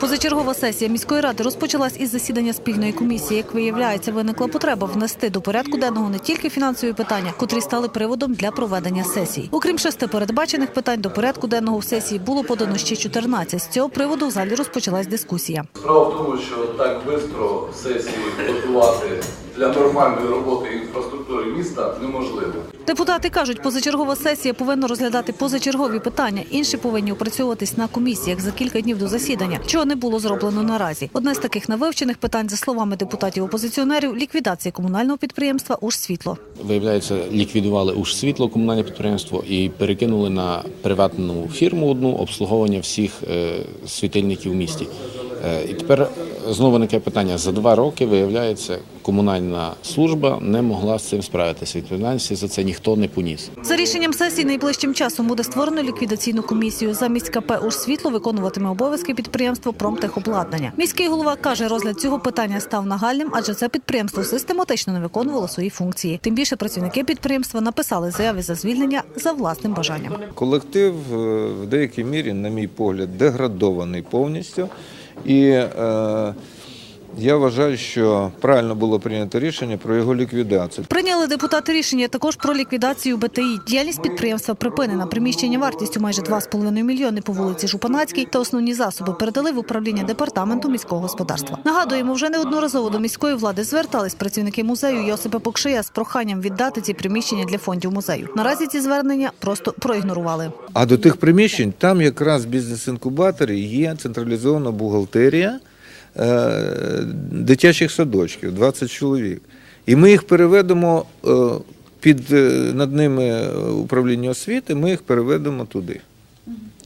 Позачергова сесія міської ради розпочалась із засідання спільної комісії. Як виявляється, виникла потреба внести до порядку денного не тільки фінансові питання, котрі стали приводом для проведення сесій. Окрім шести передбачених питань, до порядку денного в сесії було подано ще 14. З цього приводу в залі розпочалась дискусія. Справа в тому, що так швидко сесії готувати для нормальної роботи інфраструктури міста неможливо. Депутати кажуть, позачергова сесія повинна розглядати позачергові питання. Інші повинні опрацьовуватись на комісіях за кілька днів до засідання, чого не було зроблено наразі. Одне з таких невивчених питань, за словами депутатів-опозиціонерів, ліквідація комунального підприємства «Ужсвітло». Виявляється, ліквідували уж світло комунальне підприємство і перекинули на приватну фірму одну обслуговування всіх е, світильників в місті. Е, І тепер знову виникає питання: за два роки виявляється, комунальна служба не могла з цим справитися. Відповідальності за це ніхто не поніс. За рішенням сесії найближчим часом буде створено ліквідаційну комісію. Замість КП «Ужсвітло» виконуватиме обов'язки підприємство «Промтехобладнання». Міський голова каже, розгляд цього питання став нагальним, адже це підприємство систематично не виконувало свої функції. Тим більше працівники підприємства написали заяви за звільнення за власним бажанням. Колектив е, в деякій мірі, на мій погляд, деградований повністю. І е, я вважаю, що правильно було прийнято рішення про його ліквідацію. Прийняли депутати рішення також про ліквідацію БТІ. Діяльність підприємства припинена. Приміщення вартістю майже 2,5 мільйони по вулиці Жупанацькій та основні засоби передали в управління департаменту міського господарства. Нагадуємо, вже неодноразово до міської влади звертались працівники музею Йосипа Покшия з проханням віддати ці приміщення для фондів музею. Наразі ці звернення просто проігнорували. А до тих приміщень там якраз бізнес-інкубаторі є централізована бухгалтерія дитячих садочків, 20 чоловік. І ми їх переведемо е, під е, над ними е, управління освіти, ми їх переведемо туди.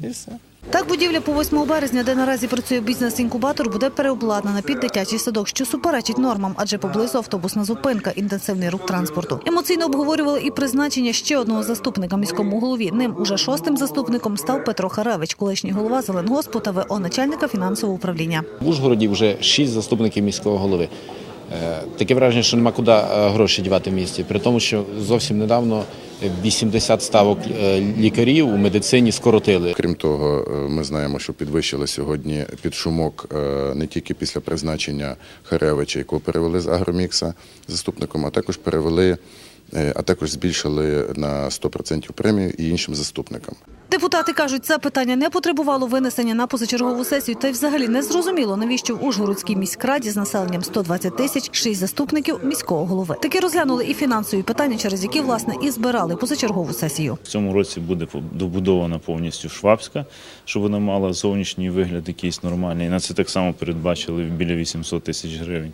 І все. Так, будівля по 8 березня, де наразі працює бізнес-інкубатор, буде переобладнана під дитячий садок, що суперечить нормам, адже поблизу автобусна зупинка, інтенсивний рух транспорту. Емоційно обговорювали і призначення ще одного заступника міському голові. Ним уже шостим заступником став Петро Харевич, колишній голова Зеленгоспу та ВО начальника фінансового управління. В Ужгороді вже шість заступників міського голови. Е, Таке враження, що нема куди е, гроші дівати в місті, при тому, що зовсім недавно 80 ставок е, лікарів у медицині скоротили. Крім того, ми знаємо, що підвищили сьогодні під шумок не тільки після призначення Харевича, якого перевели з Агромікса заступником, а також перевели, а також збільшили на 100% премію і іншим заступникам. Депутати кажуть, це питання не потребувало винесення на позачергову сесію, та й взагалі не зрозуміло, навіщо в Ужгородській міськраді з населенням 120 тисяч шість заступників міського голови. Таки розглянули і фінансові питання, через які власне і збирали позачергову сесію. В цьому році буде добудована повністю Швабська, щоб вона мала зовнішній вигляд якийсь нормальний. На це так само передбачили біля 800 тисяч гривень.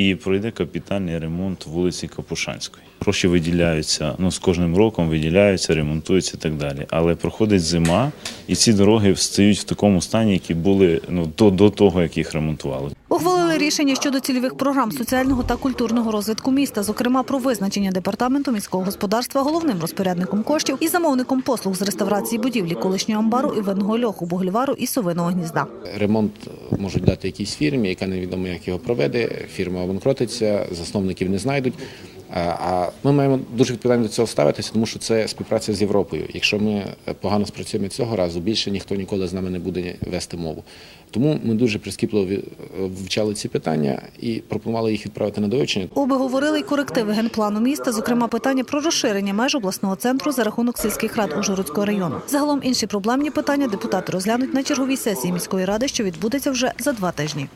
І пройде капітальний ремонт вулиці Капушанської. Гроші виділяються, ну з кожним роком виділяються, ремонтуються і так далі. Але проходить зима, і ці дороги встають в такому стані, які були ну до, до того, як їх ремонтували. Ухвалили рішення щодо цільових програм соціального та культурного розвитку міста, зокрема про визначення департаменту міського господарства головним розпорядником коштів і замовником послуг з реставрації будівлі колишнього амбару і винного льоху, буглівару і совиного гнізда. Ремонт можуть дати якійсь фірмі, яка невідомо як його проведе. Фірма обанкротиться, засновників не знайдуть. А- А ми маємо дуже відповідально до цього ставитися, тому що це співпраця з Європою. Якщо ми погано спрацюємо цього разу, більше ніхто ніколи з нами не буде вести мову. Тому ми дуже прискіпливо вивчали ці питання і пропонували їх відправити на довивчення. Оби говорили й корективи генплану міста, зокрема питання про розширення меж обласного центру за рахунок сільських рад Ужгородського району. Загалом інші проблемні питання депутати розглянуть на черговій сесії міської ради, що відбудеться вже за два тижні.